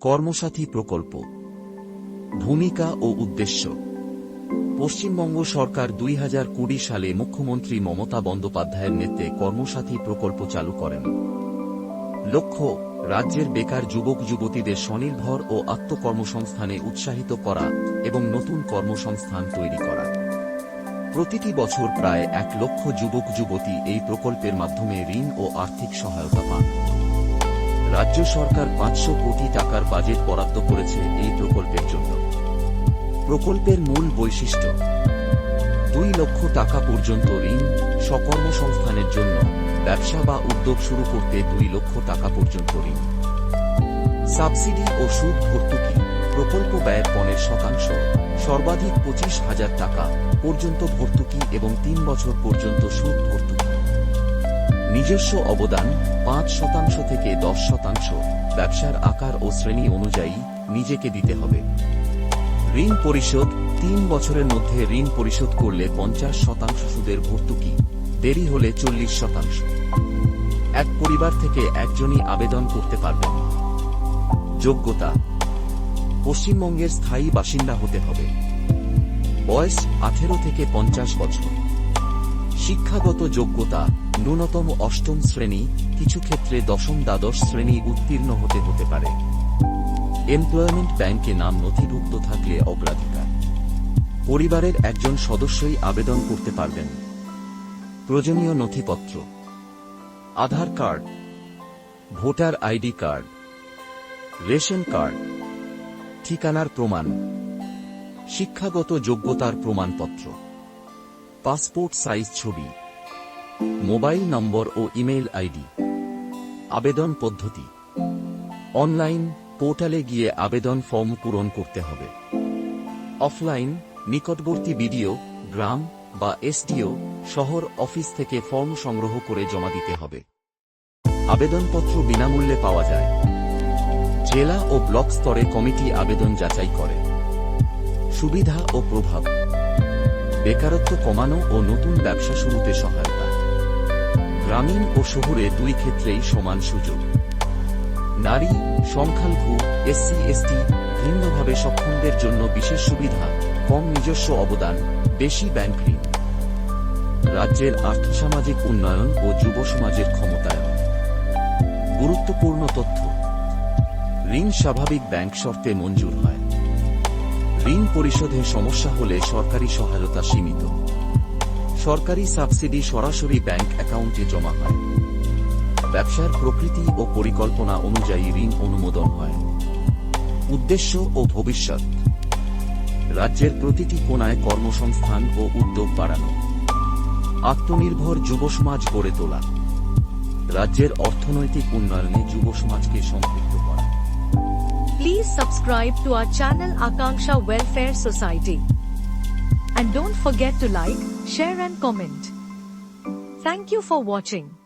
কর্মসাথী প্রকল্প। ভূমিকা ও উদ্দেশ্য। পশ্চিমবঙ্গ সরকার দুই হাজার কুড়ি সালে মুখ্যমন্ত্রী মমতা বন্দ্যোপাধ্যায়ের নেতৃত্বে কর্মসাথী প্রকল্প চালু করেন। লক্ষ্য, রাজ্যের বেকার যুবক, যুবতীদের স্বনির্ভর ও আত্মকর্মসংস্থানে উৎসাহিত করা এবং নতুন কর্মসংস্থান তৈরি করা। প্রতিটি বছর প্রায় এক লক্ষ যুবক, যুবতী এই প্রকল্পের মাধ্যমে ঋণ ও আর্থিক সহায়তা পান। রাজ্য সরকার পাঁচশো কোটি টাকার বাজেট বরাদ্দ করেছে এই প্রকল্পের জন্য। প্রকল্পের মূল বৈশিষ্ট্য, দুই লক্ষ টাকা পর্যন্ত ঋণ সকর্মসংস্থানের জন্য ব্যবসা বা উদ্যোগ শুরু করতে দুই লক্ষ টাকা পর্যন্ত ঋণ। সাবসিডি ও সুদ ভর্তুকি, প্রকল্প ব্যয়ের পনেরো শতাংশ, সর্বাধিক পঁচিশ হাজার টাকা পর্যন্ত ভর্তুকি এবং তিন বছর পর্যন্ত সুদ ভর্তুকি। নিজস্ব অবদান পাঁচ শতাংশ থেকে দশ শতাংশ। ব্যবসার আকার ও শ্রেণি অনুযায়ী নিজেকে দিতে হবে। ঋণ পরিশোধ, তিন বছরের মধ্যে ঋণ পরিশোধ করলে পঞ্চাশ শতাংশ সুদের ভর্তুকি। দেরি হলে চল্লিশ শতাংশ। এক পরিবার থেকে একজনই আবেদন করতে পারবেন। যোগ্যতা। পশ্চিমবঙ্গের স্থায়ী বাসিন্দা হতে হবে। বয়স আঠেরো থেকে পঞ্চাশ বছর। শিক্ষাগত যোগ্যতা ন্যূনতম অষ্টম শ্রেণি, কিছু ক্ষেত্রে দশম দ্বাদশ শ্রেণি উত্তীর্ণ হতে হতে পারে। এমপ্লয়মেন্ট ব্যাংকে নাম নথিভুক্ত থাকলে অগ্রাধিকার। পরিবারের একজন সদস্যই আবেদন করতে পারবেন। প্রয়োজনীয় নথিপত্র। Aadhaar card. Voter ID card. Ration card. ঠিকানার প্রমাণ। শিক্ষাগত যোগ্যতার প্রমাণপত্র। পাসপোর্ট সাইজ ছবি, মোবাইল নম্বর ও ইমেইল আইডি, আবেদন পদ্ধতি। অনলাইন পোর্টালে গিয়ে আবেদন ফর্ম পূরণ করতে হবে। অফলাইন নিকটবর্তী বিডিও, গ্রাম বা এসডিও শহর অফিস থেকে ফর্ম সংগ্রহ করে জমা দিতে হবে। আবেদনপত্র বিনামূল্যে পাওয়া যায়। জেলা ও ব্লক স্তরে কমিটি আবেদন যাচাই করে। সুবিধা ও প্রভাব। বেকারত্ব কমানো ও নতুন ব্যবসা শুরুতে সহায়তা। গ্রামীণ ও শহুরে দুই ক্ষেত্রেই সমান সুযোগ। নারী, সংখ্যালঘু, এসসি, এসটি ভিন্নভাবে সক্ষমদের জন্য বিশেষ সুবিধা, কম নিজস্ব অবদান, বেশি ব্যাংক ঋণ। রাজ্যের আর্থসামাজিক উন্নয়ন ও যুব সমাজের ক্ষমতায়ন। গুরুত্বপূর্ণ তথ্য। ঋণ স্বাভাবিক ব্যাংক শর্তে মঞ্জুর হয়। ঋণ পরিশোধে সমস্যা হলে সরকারি সহায়তা সীমিত। সরকারি সাবসিডি সরাসরি ব্যাংক অ্যাকাউন্টে জমা হয়। ব্যবসার প্রকৃতি ও পরিকল্পনা অনুযায়ী ঋণ অনুমোদন হয়। উদ্দেশ্য ও ভবিষ্যৎ। রাজ্যের প্রতিটি কোনায় কর্মসংস্থান ও উদ্যোগ বাড়ানো। আত্মনির্ভর যুব সমাজ গড়ে তোলা। রাজ্যের অর্থনৈতিক উন্নয়নে যুব সমাজকে সম্পৃক্ত করা। Please subscribe to our channel Akanksha Welfare Society. And don't forget to like, share and comment. Thank you for watching.